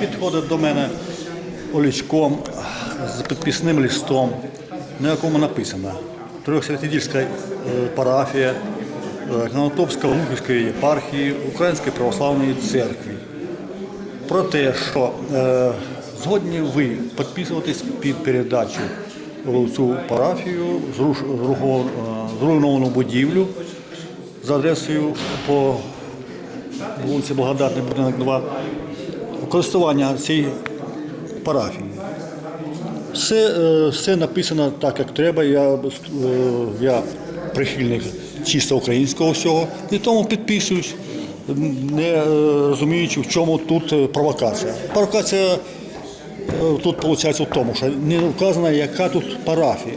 підходить до мене олічком з підписним листом, на якому написано Трьохсвятидільська е, парафія е, Конотопської Луківської єпархії Української православної церкви. Про те, що е, згодні ви підписуватись під передачу в цю парафію е, зруйновану будівлю за адресою по вулиці Благодатний, будинок 2, користування цієї парафії. Все, е, все написано так, як треба. Я, е, я прихильник чисто українського всього, і тому підписуюсь, не е, розуміючи, в чому тут провокація. Провокація тут виходить в тому, що не вказано, яка тут парафія,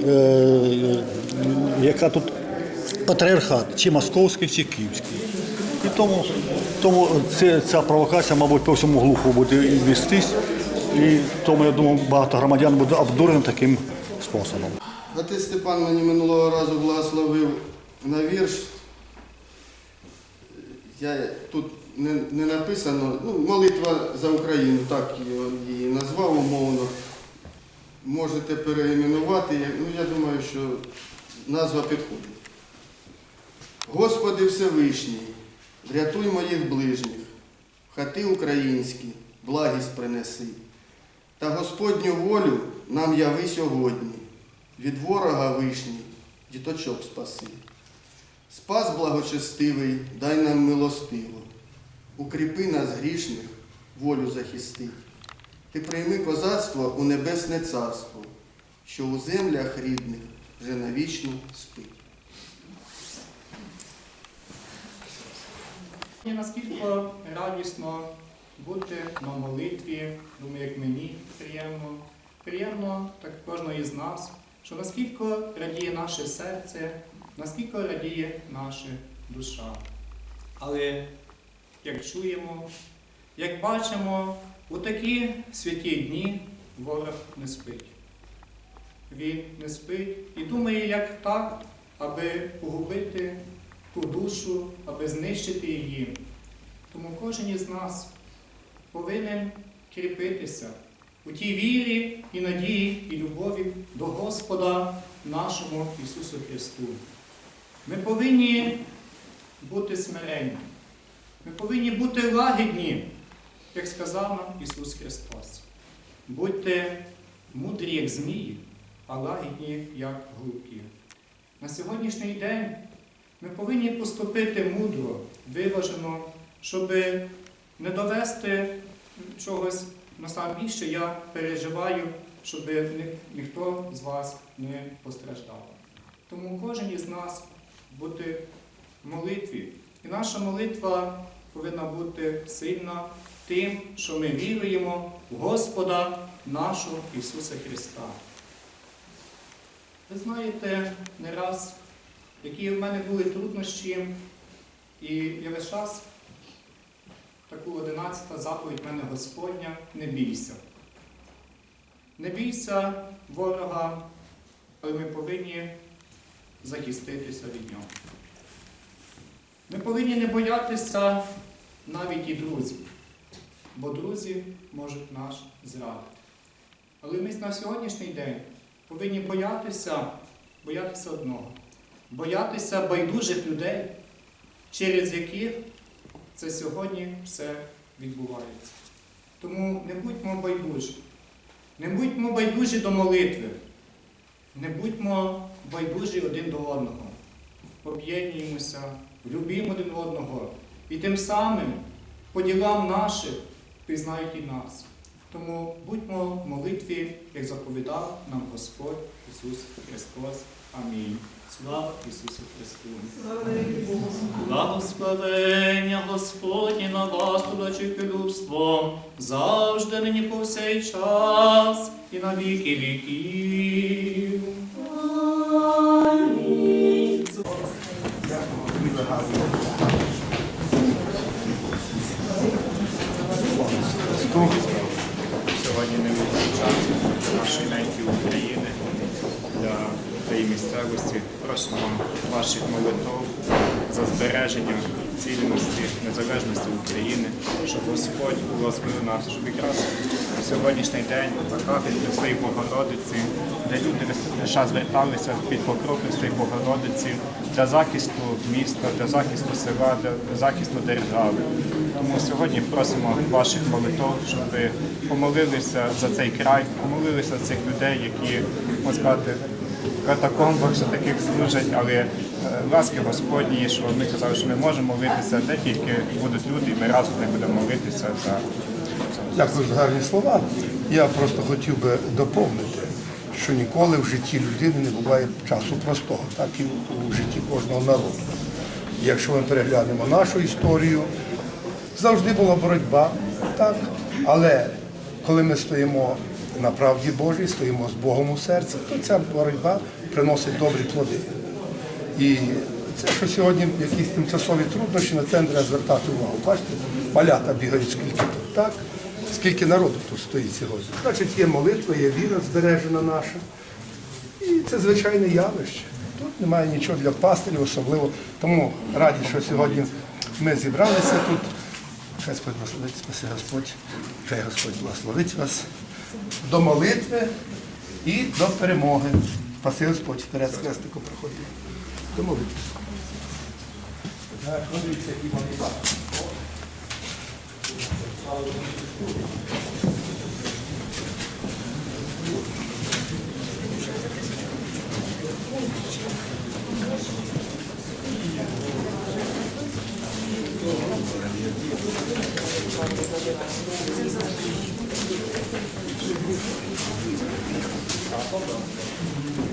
яка тут патріархат, чи московський, чи київський. І тому, тому це, ця провокація, мабуть, по всьому глуху буде і вестись. І тому, я думаю, багато громадян буде обдурено таким способом. Отець Степан мені минулого разу благословив на вірш. Я тут не, не написано, ну, молитва за Україну, так її назвав умовно. Можете переіменувати. Ну, я думаю, що назва підходить. Господи Всевишній, врятуй моїх ближніх, хати українські, благість принеси. Та Господню волю нам яви сьогодні, від ворога вишні, діточок спаси. Спас благочестивий, дай нам милостиво, укріпи нас грішних, волю захисти. Ти прийми козацтво у небесне царство, що у землях рідних вже навічно спить. Наскільки радісно бути на молитві, думаю, як мені приємно. Приємно так кожного із нас, що наскільки радіє наше серце, наскільки радіє наша душа. Але як чуємо, як бачимо, у такі святі дні ворог не спить. Він не спить і думає, як так, аби погубити ту душу, аби знищити її. Тому кожен із нас повинен кріпитися у тій вірі і надії і любові до Господа нашому Ісусу Христу. Ми повинні бути смиренні. Ми повинні бути лагідні, як сказав нам Ісус Христос. Будьте мудрі, як змії, а лагідні, як голубки. На сьогоднішній день ми повинні поступити мудро, виважено, щоб не довести чогось найбільше я переживаю, щоб ніхто з вас не постраждав. Тому кожен із нас бути в молитві. І наша молитва повинна бути сильна тим, що ми віруємо в Господа нашого Ісуса Христа. Ви знаєте, не раз, які в мене були труднощі, і я весь час таку одинадцята заповідь мене Господня, не бійся. Не бійся ворога, але ми повинні захиститися від нього. Ми повинні не боятися навіть і друзів, бо друзі можуть нас зрадити. Але ми на сьогоднішній день повинні боятися, боятися одного, боятися байдужих людей, через яких це сьогодні все відбувається. Тому не будьмо байдужі. Не будьмо байдужі до молитви. Не будьмо байдужі один до одного. Об'єднуємося, любімо один одного. І тим самим по ділам наших пізнають і нас. Тому будьмо в молитві, як заповідав нам Господь Ісус Христос. Амінь. Слава Ісусу Христу! Благословення Господні на вас, трудочих людством, завжди нині по всей час і на віки віків. Сьогодні не час нашої для тієї місцевості. Просимо ваших молитв за збереження цілісності, незалежності України, щоб Господь благословив нас, щоб якраз в сьогоднішній день кафедрі своїй Богородиці, де люди час зверталися під покровом своєї Богородиці для захисту міста, для захисту села, для захисту держави. Тому сьогодні просимо ваших молитв, щоб ви помолилися за цей край, помолилися за цих людей, які, можна сказати, катакомбах що таких служать, але е, ласки Господні, що ми казали, що ми можемо молитися, де тільки будуть люди, і ми разом не будемо молитися за Дякую за гарні слова. Я просто хотів би доповнити, що ніколи в житті людини не буває часу простого, так і у житті кожного народу. Якщо ми переглянемо нашу історію, завжди була боротьба, так, але коли ми стоїмо на правді Божій, стоїмо з Богом у серці, то ця боротьба приносить добрі плоди. І це, що сьогодні якісь тимчасові труднощі, на це треба звертати увагу. Бачите, малята бігають скільки тут, так? Скільки народу тут стоїть сьогодні. Значить, є молитва, є віра збережена наша. І це звичайне явище. Тут немає нічого для пастирів особливо. Тому раді, що сьогодні ми зібралися тут. Хай Господь благословить, спаси Господь, хай Господь благословить вас до молитви і до перемоги. Спаси Господь, вперед з хрестику приходить. До молитви. Так, ну, 아, 또 뭐야?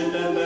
and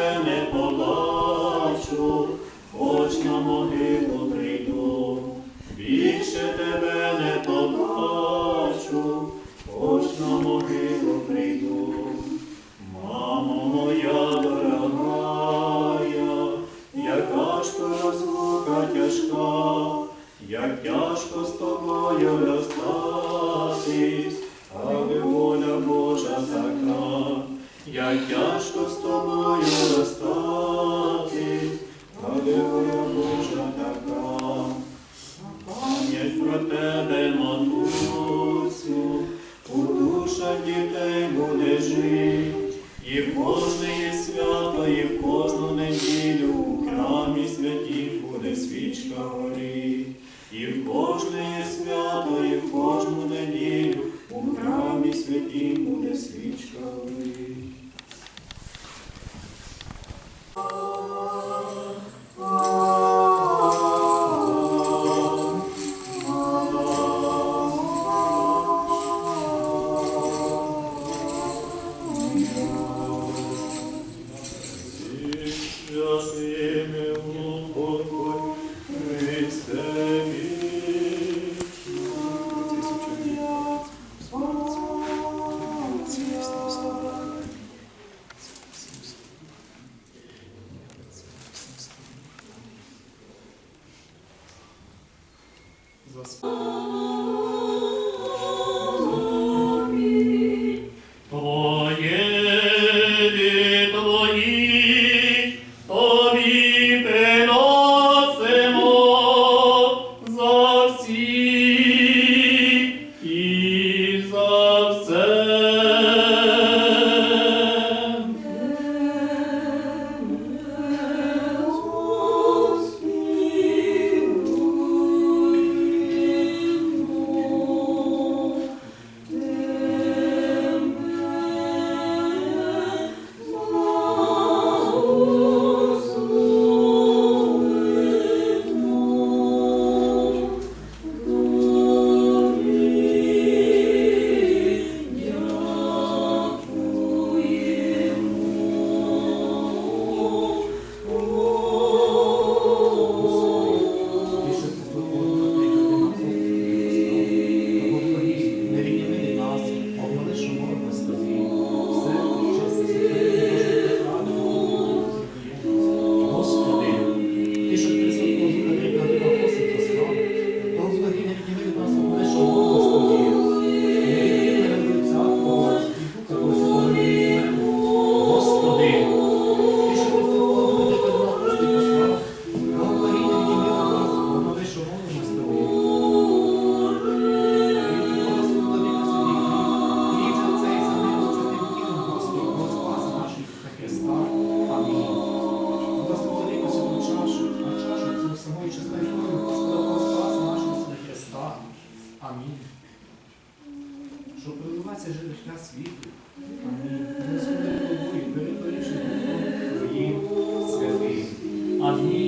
співпраця живих на світлі. Амінь. Господи, побуй, бери порішення Твої святий. Амінь.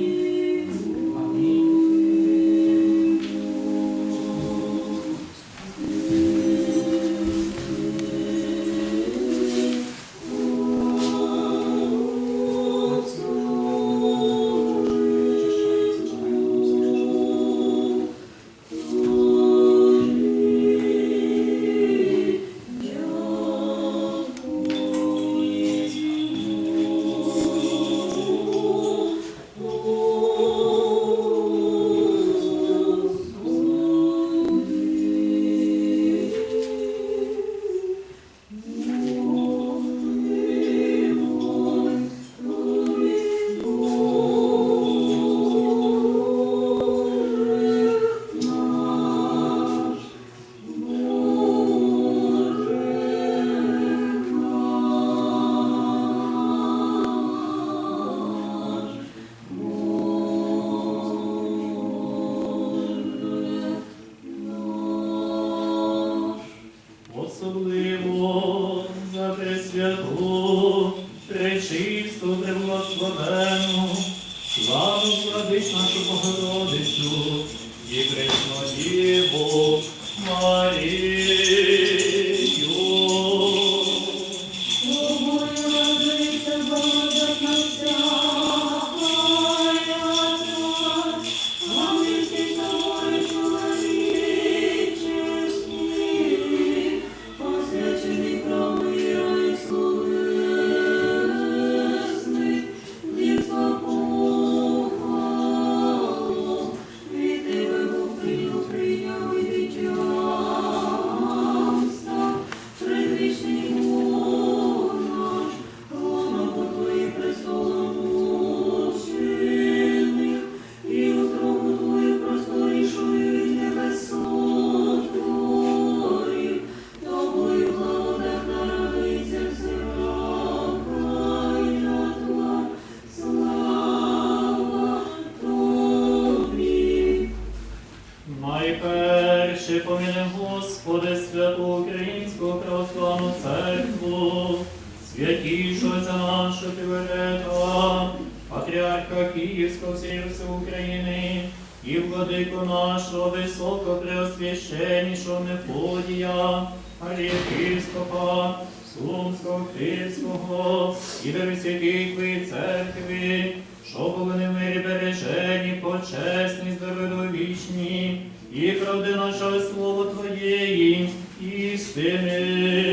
Високопреосвященнішого Мефодія, арієпископа, Сумського, Київського, і всяких ви церкви, що були не мирі бережені, почесні, здоровічні, і правди нашого слово Твоєї, істини.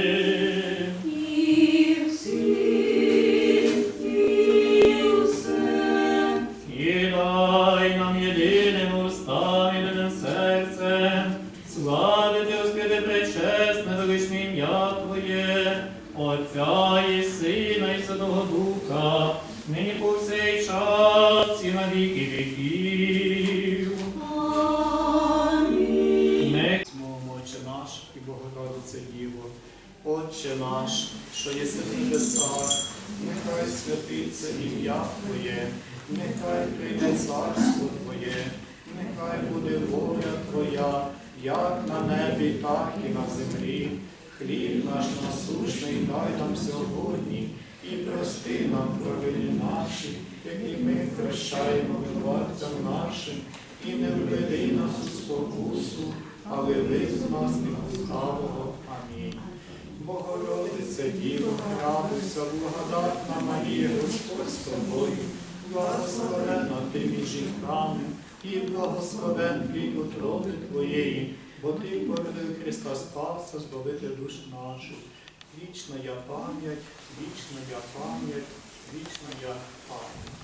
Отця і Сина, і Святого Духа, нині по всей час і на віки віків. Амінь. Мовимо, Отче наш і Богородице Діво, Отче наш, що єси в небесах, нехай святиться ім'я Твоє, нехай прийде царство Твоє, нехай буде воля Твоя, як на небі, так і на землі. Хліб наш насущний дай нам сьогодні, і прости нам провини наші, які ми прощаємо винуватцям нашим, і не введи нас у спокусу, але визволь нас від лукавого. Амінь. Богородице, Діво, радуйся, благодатна Марія, Господь з тобою, благословена ти між жінками, і благословен плід утроби Твоєї, бо Ти породив Христа Спаса, збавити душу нашу. Вічна я пам'ять, вічна я пам'ять, вічна я пам'ять.